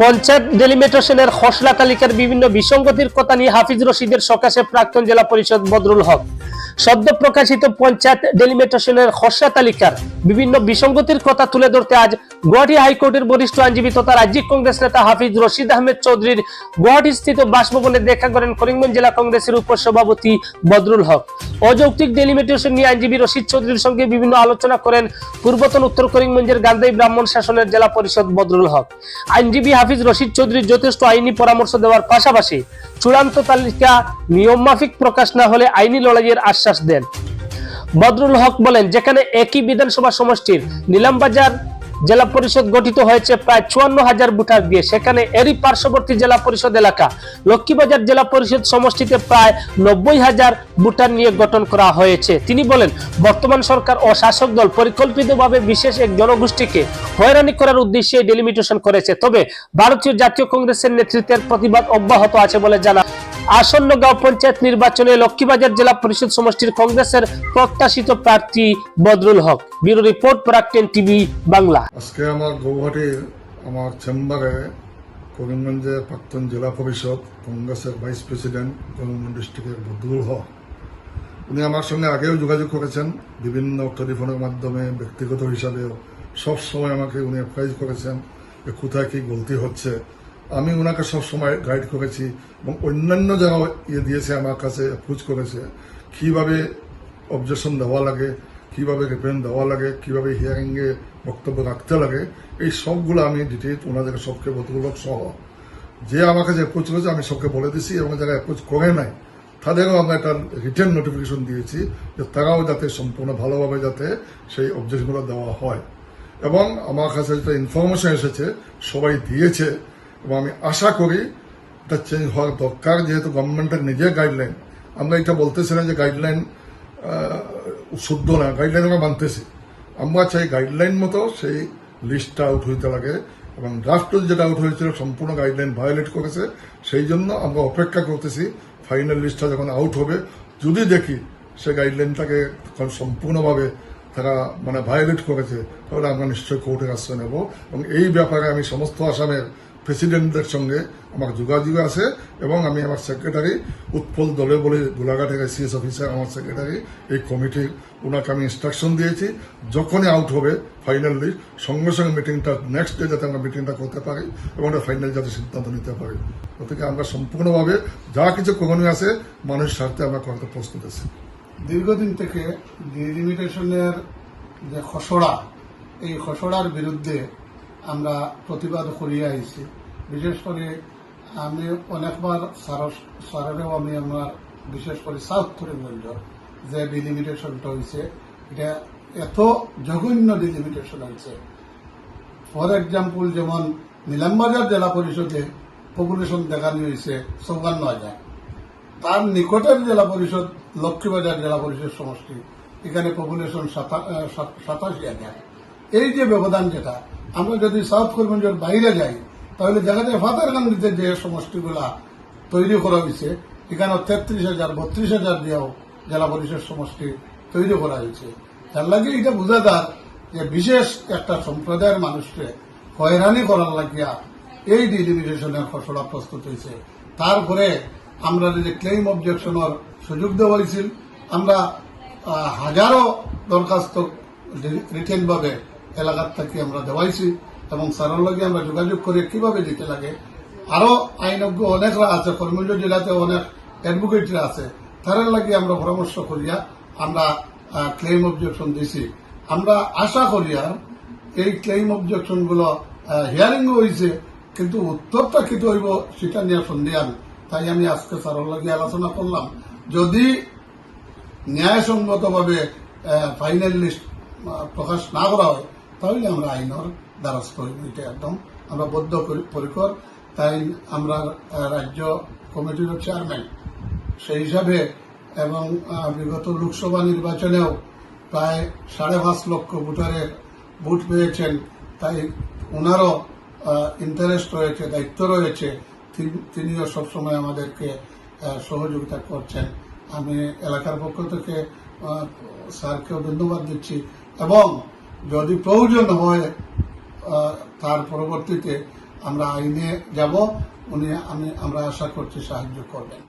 পঞ্চায়েত ডেলিমিটেশনের খসড়া তালিকার বিভিন্ন বিসঙ্গতির কথা নিয়ে হাফিজ রশিদের সকাশে প্রাক্তন জেলা পরিষদ বদরুল হক। সদ্য প্রকাশিত পঞ্চায়েত ডেলিমিটেশনের খসড়া তালিকার বিভিন্ন বিসঙ্গতির কথা তুলে ধরতে আজ গুয়াহাটি হাইকোর্টের বরিষ্ঠ আইনজীবী তথা রাজ্যিক কংগ্রেস নেতা হাফিজ রশিদ আহমেদ চৌধুরীর গুয়াহাটি স্থিত বাসভবনে দেখা করেন করিমগঞ্জ জেলা কংগ্রেসের উপসভাপতি বদরুল হক। অযৌক্তিক ডেলিমিটেশন নিয়ে আইনজীবী রশিদ চৌধুরীর সঙ্গে বিভিন্ন আলোচনা করেন পূর্বতন উত্তর করিমগঞ্জের গান্ধাই ব্রাহ্মণ শাসনের জেলা পরিষদ বদরুল হক। আইনজীবী হাফিজ রশিদ চৌধুরী যথেষ্ট আইনি পরামর্শ দেওয়ার পাশাপাশি চূড়ান্ত তালিকা নিয়মমাফিক প্রকাশ না হলে আইনি লড়াইয়ের আশ্বাস দেন। বদরুল হক বলেন, যেখানে একই বিধানসভা সমষ্টির নিলামবাজার জেলা পরিষদ গঠিত হয়েছে প্রায় চুয়ান্ন হাজার ভোটার দিয়ে সেখানে এরই পার্শ্ববর্তী জেলা পরিষদ এলাকা, লক্ষ্মীবাজার জেলা পরিষদ সমষ্টিতে প্রায় নব্বই হাজার ভোটার নিয়ে গঠন করা হয়েছে। তিনি বলেন, বর্তমান সরকার ও শাসক দল পরিকল্পিতভাবে বিশেষ এক জনগোষ্ঠীকে হয়রানি করার উদ্দেশ্যে ডেলিমিটেশন করেছে। তবে ভারতীয় জাতীয় কংগ্রেসের নেতৃত্বের প্রতিবাদ অব্যাহত আছে বলে জানা আসন্ন গাঁও পঞ্চায়েত নির্বাচনে লক্ষ্মীবাজার জেলা পরিষদ সমষ্টির কংগ্রেসের প্রত্যাশিত প্রার্থী বদরুল হক। ব্যুরো রিপোর্ট প্রাক্টেন টিভি বাংলা। আজকে আমার গৌহাটির আমার চেম্বারে করিমগঞ্জের প্রাক্তন জেলা পরিষদ কংগ্রেসের ভাইস প্রেসিডেন্ট করিমগঞ্জ ডিস্ট্রিক্টের বদরুল হক। উনি আমার সঙ্গে আগেও যোগাযোগ করেছেন, বিভিন্ন টেলিফোনের মাধ্যমে ব্যক্তিগত হিসাবেও সবসময় আমাকে উনি অ্যাডভাইস করেছেন যে কোথায় কি গলতি হচ্ছে। আমি ওনাকে সবসময় গাইড করেছি এবং অন্যান্য যারা ইয়ে দিয়েছে আমার কাছে অ্যাপ্রোচ করেছে, কীভাবে অবজেকশন দেওয়া লাগে, কীভাবে রিপ্রেজেন্ট দেওয়া লাগে, কীভাবে হিয়ারিংয়ে বক্তব্য রাখতে লাগে, এই সবগুলো আমি ডিটেল ওনাদেরকে সবকে বদলক সহ। যে আমাকে যে অ্যাপ্রোচ করেছে, আমি সবকে বলে দিছি এবং যারা অ্যাপ্রোচ করে নাই, তাদেরও আমরা একটা রিটার্ন নোটিফিকেশন দিয়েছি যে তারাও যাতে সম্পূর্ণ ভালোভাবে যাতে সেই অবজেকশনগুলো দেওয়া হয়। এবং আমার কাছে যেটা ইনফরমেশন এসেছে, সবাই দিয়েছে এবং আমি আশা করি এটা চেঞ্জ হওয়ার দরকার, যেহেতু গভর্নমেন্টের নিজের গাইডলাইন আমরা এটা বলতেছি না যে গাইডলাইন শুদ্ধ না গাইডলাইন আমরা মানতেছি। আমরা চাই গাইডলাইন মতো সেই লিস্টটা আউট হইতে লাগে এবং ড্রাফট যেটা আউট হয়েছিল সম্পূর্ণ গাইডলাইন ভায়োলেট করেছে, সেই জন্য আমরা অপেক্ষা করতেছি ফাইনাল লিস্টটা যখন আউট হবে। যদি দেখি সে গাইডলাইনটাকে সম্পূর্ণভাবে তারা মানে ভায়োলেট করেছে, তাহলে আমরা নিশ্চয়ই কোর্টের আশ্রয় নেব। এবং এই ব্যাপারে আমি সমস্ত আসামের প্রেসিডেন্টদের সঙ্গে আমার যোগাযোগ আছে এবং আমি আমার সেক্রেটারি উৎপল দলে বলে গোলাঘাটের আইসিএস অফিসার আমার সেক্রেটারি এই কমিটির ওনাকে আমি ইনস্ট্রাকশন দিয়েছি, যখনই আউট হবে ফাইনাল লিস্ট সঙ্গে সঙ্গে মিটিংটা নেক্সট ডে যাতে আমরা মিটিংটা করতে পারি এবং ফাইনাল যাতে সিদ্ধান্ত নিতে পারি। গতিকে আমরা সম্পূর্ণভাবে যা কিছু করণীয় আছে মানুষের স্বার্থে আমরা করতে প্রস্তুত আছি। দীর্ঘদিন থেকে ডিলিমিটেশনের যে খসড়া, এই খসড়ার বিরুদ্ধে আমরা প্রতিবাদ করিয়ে আইছি। বিশেষ করে আমি অনেকবার সারেও আমি আমার বিশেষ করে সাউথ করিমগঞ্জ যে ডিলিমিটেশনটা হয়েছে এটা এত জঘন্য ডিলিমিটেশন হয়েছে ফর এক্সাম্পল যেমন নীলামবাজার জেলা পরিষদে পপুলেশন দেখানো হয়েছে চৌকান্ন হাজার। তার নিকটের জেলা পরিষদ লক্ষ্মীবাজার জেলা পরিষদ সমষ্টি, এখানে পপুলেশন সাতাশি হাজার। এই যে ব্যবধান যেটা আমরা যদি সাউথ করিমগঞ্জের বাইরে যাই, তাহলে যায় ফাতারগান্দিতে যে সমষ্টিগুলা তৈরি করা হয়েছে, এখানে তেত্রিশ হাজার, বত্রিশ হাজার দিয়েও জেলা পরিষদ সমষ্টি তৈরি করা হয়েছে। তার লাগে এটা বোঝা যায় যে বিশেষ একটা সম্প্রদায়ের মানুষকে হয়রানি করার লাগিয়া এই ডিলিমিটেশনের খসড়া প্রস্তুত হয়েছে। তারপরে আমরা যে ক্লেইম অবজেকশনের সুযোগ দেওয়া হয়েছিল, আমরা হাজারো দরখাস্ত রিটেন ভাবে এলাকার থেকে আমরা দেওয়াইছি এবং স্যারের লগে আমরা যোগাযোগ করে কীভাবে দিতে লাগে। আরও আইনজ্ঞ অনেকরা আছে কর্মীজ জেলাতে অনেক অ্যাডভোকেটরা আছে। তাদের লাগে আমরা পরামর্শ করিয়া আমরা ক্লেইম অবজেকশন দিছি। আমরা আশা করিয়া এই ক্লেইম অবজেকশনগুলো হিয়ারিং হয়েছে কিন্তু উত্তরটা কি হইব সেটা নিয়ে সন্দেহান তাই আমি আজকে স্যারের লগে আলোচনা করলাম। যদি ন্যায়সঙ্গতভাবে ফাইনাল লিস্ট প্রকাশ না করা হয় তাহলে আমরা আইনর দ্বারস্থ হইব এটা একদম আমরা বদ্ধ পরি- পরিকর। তাই আমরা রাজ্য কমিটির চেয়ারম্যান সেই হিসাবে এবং বিগত লোকসভা নির্বাচনেও প্রায় সাড়ে পাঁচ লক্ষ ভোটারের ভোট পেয়েছেন। তাই ওনারও ইন্টারেস্ট রয়েছে, দায়িত্ব রয়েছে। তিনিও সবসময় আমাদেরকে সহযোগিতা করছেন। আমি এলাকার পক্ষ থেকে স্যারকেও ধন্যবাদ দিচ্ছি এবং যদি প্রয়োজন হয় তার পরবর্তীতে আমরা আইনে যাব। উনি আমি, আমরা আশা করছি সাহায্য করবেন।